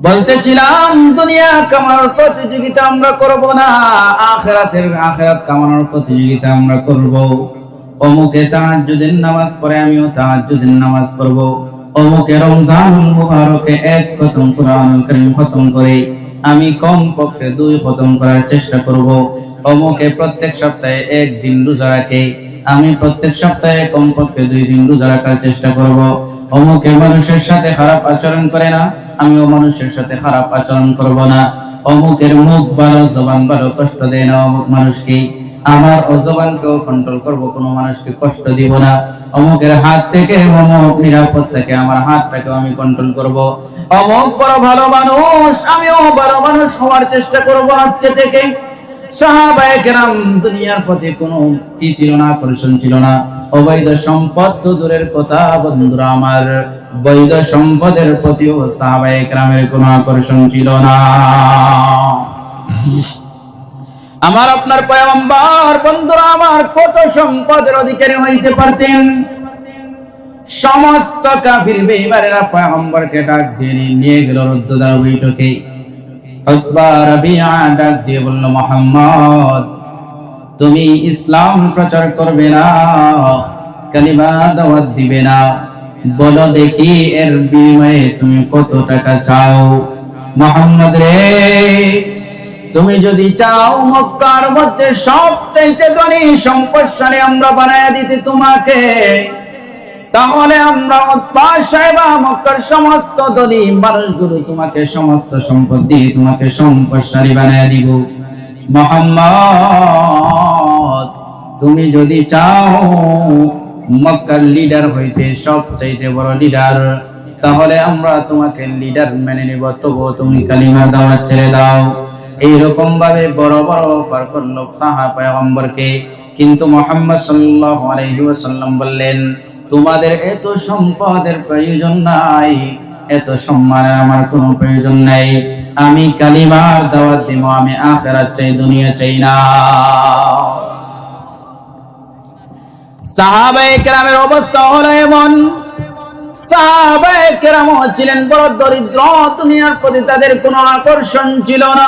বলতেছিলাম, দুনিয়া কামানোর প্রতিযোগিতা আমরা করব না, আখেরাতের আখেরাত কামানোর প্রতিযোগিতা আমরা করব। অমুকে তাহাজ্জুদের নামাজ পড়ে আমিও তাহাজ্জুদের নামাজ পড়ব। অমুকে রমজান মুবারকে এক খতম কোরআনুল কারীম খতম করে আমি কম পক্ষে দুই খতম করার চেষ্টা করব। অমুকে প্রত্যেক সপ্তাহে এক দিন রোজা রাখে, আমি প্রত্যেক সপ্তাহে কমপক্ষে দুই দিন রোজা রাখার চেষ্টা করব। অমুকে মানুষের সাথে খারাপ আচরণ করে না আমিও মানুষের সাথে খারাপ আচরণ করব না। অমুকের মুখ ভালো, জবান ভালো, কষ্ট দেয় না অমুক মানুষকে। আমার অজবানকেও কন্ট্রোল করব, কোনো মানুষকে কষ্ট দিব না। অমুকের হাত থেকে অমুক নিরাপদ থেকে আমার হাতটাকেও আমি কন্ট্রোল করব। অমুক বড় ভালো মানুষ, আমিও ভালো মানুষ হওয়ার চেষ্টা করব আজকে থেকে। সাহাবায়ে দুনিয়ার প্রতি কোনো কি ছিল না, আকর্ষণ ছিল না। অবৈধ সম্পদ তো দূরের কথা, বন্ধুরা আমার। বৈধ সম্পদের প্রতিও সাহাবায়ে কেরামের কোনো আকর্ষণ ছিল না। আমার আপনার পয়গম্বর, বন্ধুরা আমার কত সম্পদের অধিকারী হইতে পারতেন? সমস্ত কাফির বেঈমানেরা পয়গম্বরকে ডাক দিয়ে নিয়ে গেল রুদ্ধদ্বার বৈঠকে। ডাক দিয়ে বলল, মোহাম্মদ, তুমি ইসলাম প্রচার করবে না, কালিমা দাওয়াত দিবে না। বলো দেখি এর বিনিময়ে তুমি কত টাকা চাও? মোহাম্মদ রে, তুমি যদি চাও মক্কার মধ্যে সব চাইতে ধনী সম্পদশালী আমরা বানায় দিতে তোমাকে, তাহলে আমরা মক্কার সমস্ত ধনী মানুষগুলো তোমাকে সমস্ত সম্পদ দিয়ে তোমাকে সম্পদশালী বানায় দিব। মোহাম্মদ, তুমি যদি চাও মক্কার লিডার হইতে সব চাইতে বড় লিডার তাহলে আমরা তোমাকে লিডার মেনে নিব, তবুও তুমি কালিমার দাওয়াত ছেড়ে দাও। এইরকম ভাবে বড় বড় অফার করল সাহা পয়গম্বরকে কিন্তু মোহাম্মদ সাল্লাল্লাহু আলাইহি ওয়াসাল্লাম বললেন, তোমাদের এত সম্পদের প্রয়োজন নাই, এত সম্মানের আমার কোনো প্রয়োজন নাই। আমি কালিমার দাওয়াত দিব, আমি আখেরাত চাই, দুনিয়া চাই না। সাহাবায়ে কেরামের অবস্থা হলো এমন। সাহাবায়ে কেরাম ছিলেন বড় দরিদ্র, দুনিয়ার প্রতি তাদের কোনো আকর্ষণ ছিল না।